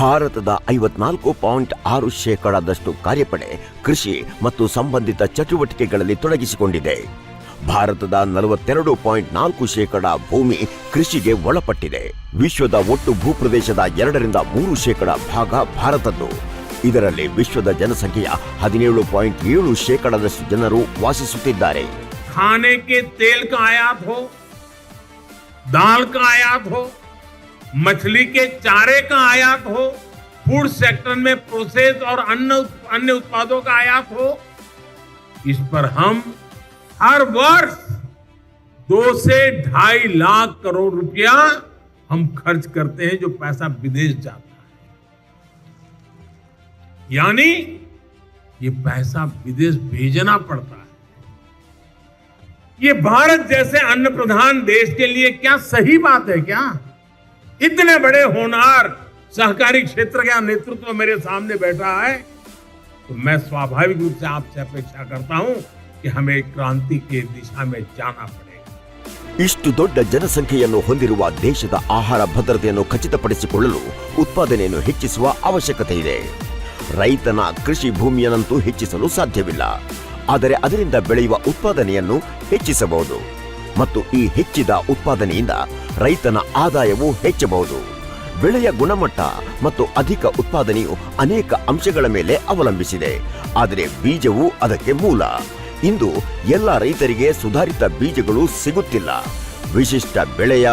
ಭಾರತದ ಐವತ್ನಾಲ್ಕು ಪಾಯಿಂಟ್ ಆರು ಶೇಕಡದಷ್ಟು ಕಾರ್ಯಪಡೆ, ಕೃಷಿ ಮತ್ತು ಸಂಬಂಧಿತ ಚಟುವಟಿಕೆಗಳಲ್ಲಿ ತೊಡಗಿಸಿಕೊಂಡಿದೆ. ಭಾರತದ ನಲವತ್ತೆರಡು ಪಾಯಿಂಟ್ ನಾಲ್ಕು ಶೇಕಡ ಭೂಮಿ ಕೃಷಿಗೆ ಒಳಪಟ್ಟಿದೆ. ವಿಶ್ವದ ಒಟ್ಟು ಭೂಪ್ರದೇಶದ ಎರಡರಿಂದ ಮೂರು ಶೇಕಡ ಭಾಗ ಭಾರತದ್ದು. ಇದರಲ್ಲಿ ವಿಶ್ವದ ಜನಸಂಖ್ಯೆಯ ಹದಿನೇಳು ಪಾಯಿಂಟ್ ಏಳು ಶೇಕಡದಷ್ಟು ಜನರು ವಾಸಿಸುತ್ತಿದ್ದಾರೆ. ಖಾನೆ ತೇಲ್ ಹೋ, ದಾಲ್ ಹೋ मछली के चारे का आयात हो फ़ूड सेक्टर में प्रोसेस और अन्य अन्य उत्पादों का आयात हो, इस पर हम हर वर्ष दो से ढाई लाख करोड़ रुपया हम खर्च करते हैं जो पैसा विदेश जाता है। यानी ये पैसा विदेश भेजना पड़ता है। ये भारत जैसे अन्न प्रधान देश के लिए क्या सही बात है क्या? इतने बड़े होनहार सहकारी क्षेत्र का नेतृत्व मेरे सामने बैठा है तो मैं स्वाभाविक रूप से आपसे अपेक्षा करता हूं कि हमें क्रांति की दिशा में जाना पड़ेगा ಇಷ್ಟು ದೊಡ್ಡ ಜನಸಂಖ್ಯೆಯನ್ನು ಹೊಂದಿರುವ ದೇಶದ ಆಹಾರ ಭದ್ರತೆಯನ್ನು ಖಚಿತಪಡಿಸಿಕೊಳ್ಳಲು ಉತ್ಪಾದನೆಯನ್ನು ಹೆಚ್ಚಿಸುವ ಅವಶ್ಯಕತೆ ಇದೆ ರೈತನ ಕೃಷಿ ಭೂಮಿಯನ್ನಂತೂ ಹೆಚ್ಚಿಸಲು ಸಾಧ್ಯವಿಲ್ಲ ಆದರೆ ಅದರಿಂದ ಬೆಳೆಯುವ ಉತ್ಪಾದನೆಯನ್ನು ಹೆಚ್ಚಿಸಬಹುದು ಮತ್ತು ಈ ಹೆಚ್ಚಿದ ಉತ್ಪಾದನೆಯಿಂದ ರೈತನ ಆದಾಯವು ಹೆಚ್ಚಬಹುದು. ಬೆಳೆಯ ಗುಣಮಟ್ಟ ಮತ್ತು ಅಧಿಕ ಉತ್ಪಾದನೆಯು ಅನೇಕ ಅಂಶಗಳ ಮೇಲೆ ಅವಲಂಬಿಸಿದೆ. ಆದರೆ ಬೀಜವು ಅದಕ್ಕೆ ಮೂಲ. ಇಂದು ಎಲ್ಲ ರೈತರಿಗೆ ಸುಧಾರಿತ ಬೀಜಗಳು ಸಿಗುತ್ತಿಲ್ಲ. ವಿಶಿಷ್ಟ ಬೆಳೆಯ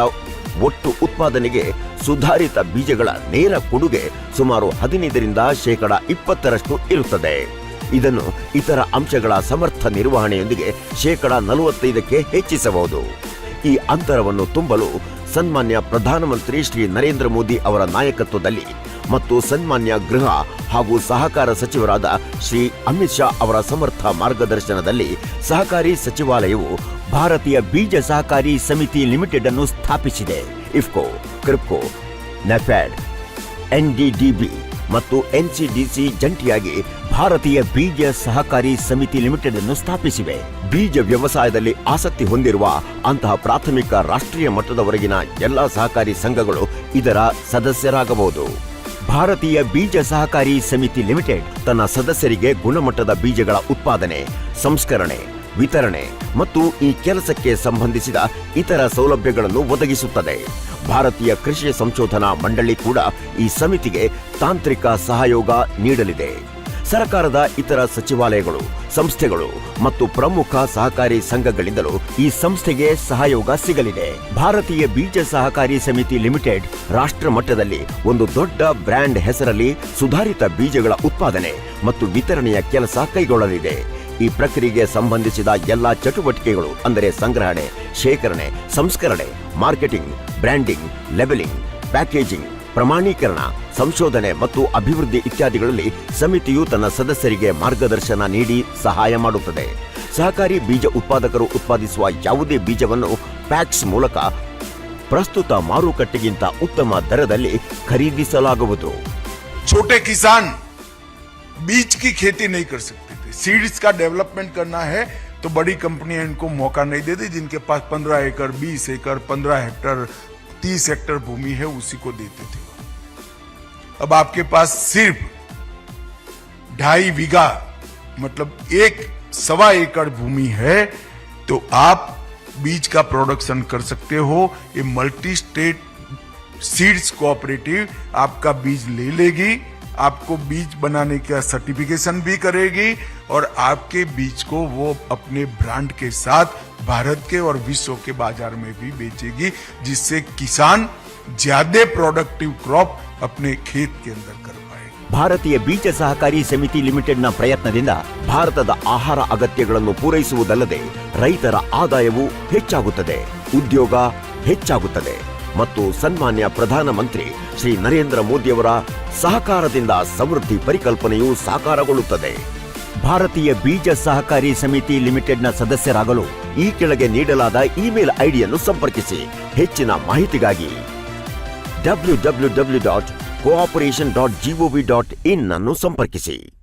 ಒಟ್ಟು ಉತ್ಪಾದನೆಗೆ ಸುಧಾರಿತ ಬೀಜಗಳ ನೇರ ಕೊಡುಗೆ ಸುಮಾರು ಹದಿನೈದರಿಂದ ಶೇಕಡ ಇಪ್ಪತ್ತರಷ್ಟು ಇರುತ್ತದೆ. ಇದನ್ನು ಇತರ ಅಂಶಗಳ ಸಮರ್ಥ ನಿರ್ವಹಣೆಯೊಂದಿಗೆ ಶೇಕಡ ನಲವತ್ತೈದಕ್ಕೆ ಹೆಚ್ಚಿಸಬಹುದು. ಈ ಅಂತರವನ್ನು ತುಂಬಲು ಸನ್ಮಾನ್ಯ ಪ್ರಧಾನಮಂತ್ರಿ ಶ್ರೀ ನರೇಂದ್ರ ಮೋದಿ ಅವರ ನಾಯಕತ್ವದಲ್ಲಿ ಮತ್ತು ಸನ್ಮಾನ್ಯ ಗೃಹ ಹಾಗೂ ಸಹಕಾರ ಸಚಿವರಾದ ಶ್ರೀ ಅಮಿತ್ ಶಾ ಅವರ ಸಮರ್ಥ ಮಾರ್ಗದರ್ಶನದಲ್ಲಿ ಸಹಕಾರಿ ಸಚಿವಾಲಯವು ಭಾರತೀಯ ಬೀಜ ಸಹಕಾರಿ ಸಮಿತಿ ಲಿಮಿಟೆಡ್ ಅನ್ನು ಸ್ಥಾಪಿಸಿದೆ. ಇಫ್ಕೋ, ಕ್ರಿಪ್ಕೋ ನೆಫ್ಯಾಡ್ ಎನ್ಡಿಡಿಬಿ ಮತ್ತು ಎನ್ಸಿಡಿಸಿ ಜಂಟಿಯಾಗಿ ಭಾರತೀಯ ಬೀಜ ಸಹಕಾರಿ ಸಮಿತಿ ಲಿಮಿಟೆಡ್ ಅನ್ನು ಸ್ಥಾಪಿಸಿವೆ. ಬೀಜ ವ್ಯವಸಾಯದಲ್ಲಿ ಆಸಕ್ತಿ ಹೊಂದಿರುವ ಅಂತಹ ಪ್ರಾಥಮಿಕ ರಾಷ್ಟ್ರೀಯ ಮಟ್ಟದವರೆಗಿನ ಎಲ್ಲಾ ಸಹಕಾರಿ ಸಂಘಗಳು ಇದರ ಸದಸ್ಯರಾಗಬಹುದು. ಭಾರತೀಯ ಬೀಜ ಸಹಕಾರಿ ಸಮಿತಿ ಲಿಮಿಟೆಡ್ ತನ್ನ ಸದಸ್ಯರಿಗೆ ಗುಣಮಟ್ಟದ ಬೀಜಗಳ ಉತ್ಪಾದನೆ, ಸಂಸ್ಕರಣೆ, ವಿತರಣೆ ಮತ್ತು ಈ ಕೆಲಸಕ್ಕೆ ಸಂಬಂಧಿಸಿದ ಇತರ ಸೌಲಭ್ಯಗಳನ್ನು ಒದಗಿಸುತ್ತದೆ. ಭಾರತೀಯ ಕೃಷಿ ಸಂಶೋಧನಾ ಮಂಡಳಿ ಕೂಡ ಈ ಸಮಿತಿಗೆ ತಾಂತ್ರಿಕ ಸಹಯೋಗ ನೀಡಲಿದೆ. ಸರ್ಕಾರದ ಇತರ ಸಚಿವಾಲಯಗಳು, ಸಂಸ್ಥೆಗಳು ಮತ್ತು ಪ್ರಮುಖ ಸಹಕಾರಿ ಸಂಘಗಳಿಂದಲೂ ಈ ಸಂಸ್ಥೆಗೆ ಸಹಯೋಗ ಸಿಗಲಿದೆ. ಭಾರತೀಯ ಬೀಜ ಸಹಕಾರಿ ಸಮಿತಿ ಲಿಮಿಟೆಡ್ ರಾಷ್ಟ್ರ ಮಟ್ಟದಲ್ಲಿ ಒಂದು ದೊಡ್ಡ ಬ್ರ್ಯಾಂಡ್ ಹೆಸರಲ್ಲಿ ಸುಧಾರಿತ ಬೀಜಗಳ ಉತ್ಪಾದನೆ ಮತ್ತು ವಿತರಣೆಯ ಕೆಲಸ ಕೈಗೊಳ್ಳಲಿದೆ. ಈ ಪ್ರಕ್ರಿಯೆಗೆ ಸಂಬಂಧಿಸಿದ ಎಲ್ಲಾ ಚಟುವಟಿಕೆಗಳು ಅಂದರೆ ಸಂಗ್ರಹಣೆ, ಶೇಖರಣೆ, ಸಂಸ್ಕರಣೆ, ಮಾರ್ಕೆಟಿಂಗ್, ಬ್ರ್ಯಾಂಡಿಂಗ್, ಲೆಬಲಿಂಗ್, ಪ್ಯಾಕೇಜಿಂಗ್ ಪ್ರಮಾಣೀಕರಣ ಸಂಶೋಧನೆ ಮತ್ತು ಅಭಿವೃದ್ಧಿ ಇತ್ಯಾದಿಗಳಲ್ಲಿ ಸಮಿತಿಯು ತನ್ನ ಸದಸ್ಯರಿಗೆ ಮಾರ್ಗದರ್ಶನ ನೀಡಿ ಸಹಾಯ ಮಾಡುತ್ತದೆ ಸಹಕಾರಿ ಬೀಜ ಉತ್ಪಾದಕರು ಉತ್ಪಾದಿಸುವ ಯಾವುದೇ ಬೀಜವನ್ನು ಪ್ಯಾಕ್ಸ್ ಮೂಲಕ ಪ್ರಸ್ತುತ ಮಾರುಕಟ್ಟೆಗಿಂತ ಉತ್ತಮ ದರದಲ್ಲಿ ಖರೀದಿಸಲಾಗುವುದು छोटे किसान बीज की खेती नहीं कर सकते थे सीड्स का डेवलपमेंट करना है तो बड़ी कंपनियां इनको मौका नहीं देती जिनके पास 15 एकड़ 20 एकड़ 15 हेक्टर 30 हेक्टर भूमि है, उसी को देते थे। अब आपके पास सिर्फ़ ढाई बीघा मतलब एक सवा एकड़ भूमि है तो आप बीज का प्रोडक्शन कर सकते हो। ये मल्टी स्टेट सीड्स कोऑपरेटिव आपका बीज ले लेगी, आपको बीज बनाने का सर्टिफिकेशन भी करेगी, और आपके बीज को वो अपने ब्रांड के साथ भारत के और विश्व के बाजार में भी बेचेगी जिससे किसान ज्यादा प्रोडक्टिव क्रॉप अपने खेत के अंदर कर पाएगा ಭಾರತೀಯ ಬೀಜ ಸಹಕಾರಿ ಸಮಿತಿ ಲಿಮಿಟೆಡ್ನ ಪ್ರಯತ್ನದಿಂದ ಭಾರತದ ಆಹಾರ ಅಗತ್ಯಗಳನ್ನು ಪೂರೈಸುವುದಲ್ಲದೆ ರೈತರ ಆದಾಯವು ಹೆಚ್ಚಾಗುತ್ತದೆ ಉದ್ಯೋಗ ಹೆಚ್ಚಾಗುತ್ತದೆ ಮತ್ತು ಸನ್ಮಾನ್ಯ ಪ್ರಧಾನಮಂತ್ರಿ ಶ್ರೀ ನರೇಂದ್ರ ಮೋದಿಯವರ ಸಹಕಾರದಿಂದ ಸಮೃದ್ಧಿ ಪರಿಕಲ್ಪನೆಯು ಸಾಕಾರಗೊಳ್ಳುತ್ತದೆ ಭಾರತೀಯ ಬೀಜ ಸಹಕಾರಿ ಸಮಿತಿ ಲಿಮಿಟೆಡ್ನ ಸದಸ್ಯರಾಗಲು ಈ ಕೆಳಗೆ ನೀಡಲಾದ ಇಮೇಲ್ ಐಡಿಯನ್ನು ಸಂಪರ್ಕಿಸಿ. ಹೆಚ್ಚಿನ ಮಾಹಿತಿಗಾಗಿ W W W dot cooperation dot G O V dot in ಅನ್ನು ಸಂಪರ್ಕಿಸಿ.